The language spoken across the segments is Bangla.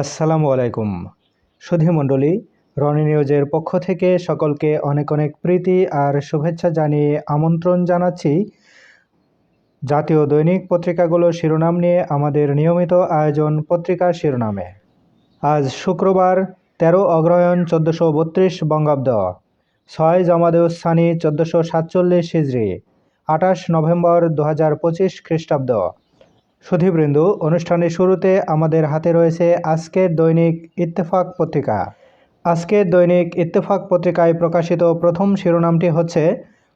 আসসালামু আলাইকুম। সুধী মণ্ডলী, রনি নিউজের পক্ষ থেকে সকলকে অনেক অনেক প্রীতি আর শুভেচ্ছা জানিয়ে আমন্ত্রণ জানাচ্ছি। জাতীয় দৈনিক পত্রিকাগুলোর শিরোনাম নিয়ে আমাদের নিয়মিত আয়োজন পত্রিকার শিরোনামে। আজ শুক্রবার, তেরো অগ্রহায়ণ চোদ্দোশো বত্রিশ বঙ্গাব্দ, ছয় জামাদেউস সানি চোদ্দোশো সাতচল্লিশ হিজড়ি আঠাশ নভেম্বর দু হাজার পঁচিশ খ্রিস্টাব্দ। সুধীবৃন্দ, অনুষ্ঠানের শুরুতে আমাদের হাতে রয়েছে আজকের দৈনিক ইত্তেফাক পত্রিকা। আজকের দৈনিক ইত্তেফাক পত্রিকায় প্রকাশিত প্রথম শিরোনামটি হচ্ছে,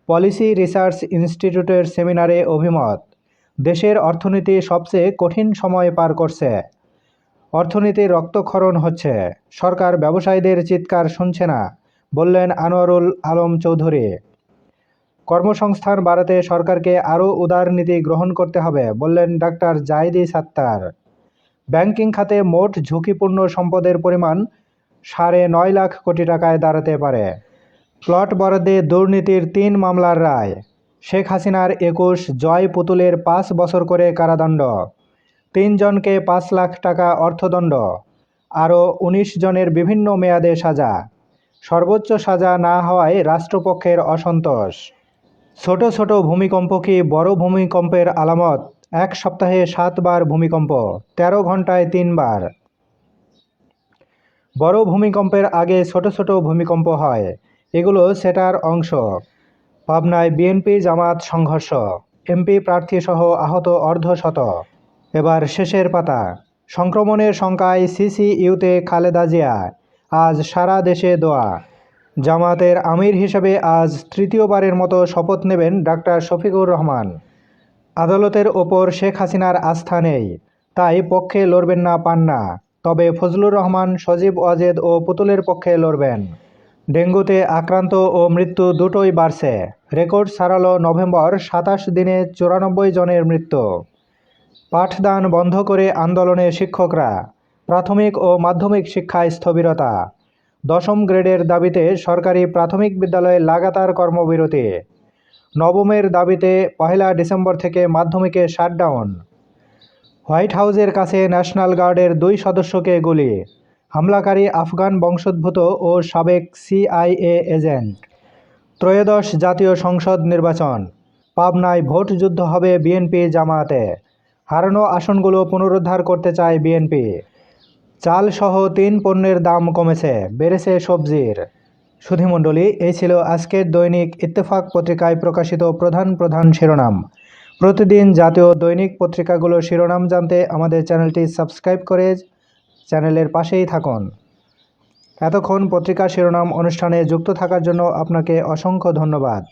পলিসি রিসার্চ ইনস্টিটিউটের সেমিনারে অভিমত, দেশের অর্থনীতি সবচেয়ে কঠিন সময় পার করছে। অর্থনীতির রক্তক্ষরণ হচ্ছে, সরকার ব্যবসায়ীদের চিৎকার শুনছে না, বললেন আনোয়ারুল আলম চৌধুরী। কর্মসংস্থান বাড়াতে সরকারকে আরও উদার নীতি গ্রহণ করতে হবে, বললেন ডাক্তার জাহিদি সাত্তার। ব্যাংকিং খাতে মোট ঝুঁকিপূর্ণ সম্পদের পরিমাণ সাড়ে নয় লাখ কোটি টাকায় দাঁড়াতে পারে। প্লট বরাদ্দে দুর্নীতির তিন মামলার রায়। শেখ হাসিনার একুশ জয় পুতুলের পাঁচ বছর করে কারাদণ্ড। তিনজনকে পাঁচ লাখ টাকা অর্থদণ্ড। আরও উনিশ জনের বিভিন্ন মেয়াদে সাজা। সর্বোচ্চ সাজা না হওয়ায় রাষ্ট্রপক্ষের অসন্তোষ। ছোট ছোট ভূমিকম্প কি বড় ভূমিকম্পের আলামত। এক সপ্তাহে সাতবার ভূমিকম্প, তেরো ঘন্টায় তিনবার। বড় ভূমিকম্পের আগে ছোট ছোট ভূমিকম্প হয়। এগুলো সেটার অংশ। পাবনায় বিএনপি জামাত সংঘর্ষ, এমপি প্রার্থীসহ আহত অর্ধশত এবার শেষের পাতা। সংক্রমণের শঙ্কায় সিসিইউতে খালেদা জিয়া। আজ সারা দেশে দোয়া। জামাতের আমির হিসেবে আজ তৃতীয়বারের মতো শপথ নেবেন ডাক্তার শফিকুর রহমান। আদালতের ওপর শেখ হাসিনার আস্থা নেই, তাই পক্ষে লড়বেন না পান্না। তবে ফজলুর রহমান, সজীব ওয়াজেদ ও পুতুলের পক্ষে লড়বেন। ডেঙ্গুতে আক্রান্ত ও মৃত্যু দুটোই বাড়ছে। রেকর্ড ছাড়ালো নভেম্বর সাতাশ দিনে চুরানব্বই জনের মৃত্যু। পাঠদান বন্ধ করে আন্দোলনে শিক্ষকরা, প্রাথমিক ও মাধ্যমিক শিক্ষায় স্থবিরতা। দশম গ্রেডের দাবিতে সরকারি প্রাথমিক বিদ্যালয়ে লাগাতার কর্মবিরতি। নবমের দাবিতে পহেলা ডিসেম্বর থেকে মাধ্যমিকে শাটডাউন। হোয়াইট হাউসের কাছে ন্যাশনাল গার্ডের দুই সদস্যকে গুলি। হামলাকারী আফগান বংশোদ্ভূত ও সাবেক সিআইএ এজেন্ট। ত্রয়োদশ জাতীয় সংসদ নির্বাচন। পাবনায় ভোট যুদ্ধ হবে বিএনপি জামায়াতে। হারানো আসনগুলো পুনরুদ্ধার করতে চায় বিএনপি। চাল সহ তিন পণ্যের দাম কমেছে, বেড়েছে সবজির। সুধীমণ্ডলী, এই ছিল আজকের দৈনিক ইত্তেফাক পত্রিকায় প্রকাশিত প্রধান প্রধান শিরোনাম। প্রতিদিন জাতীয় দৈনিক পত্রিকাগুলোর শিরোনাম জানতে আমাদের চ্যানেলটি সাবস্ক্রাইব করে চ্যানেলের পাশেই থাকুন। এতক্ষণ পত্রিকা শিরোনাম অনুষ্ঠানে যুক্ত থাকার জন্য আপনাকে অসংখ্য ধন্যবাদ।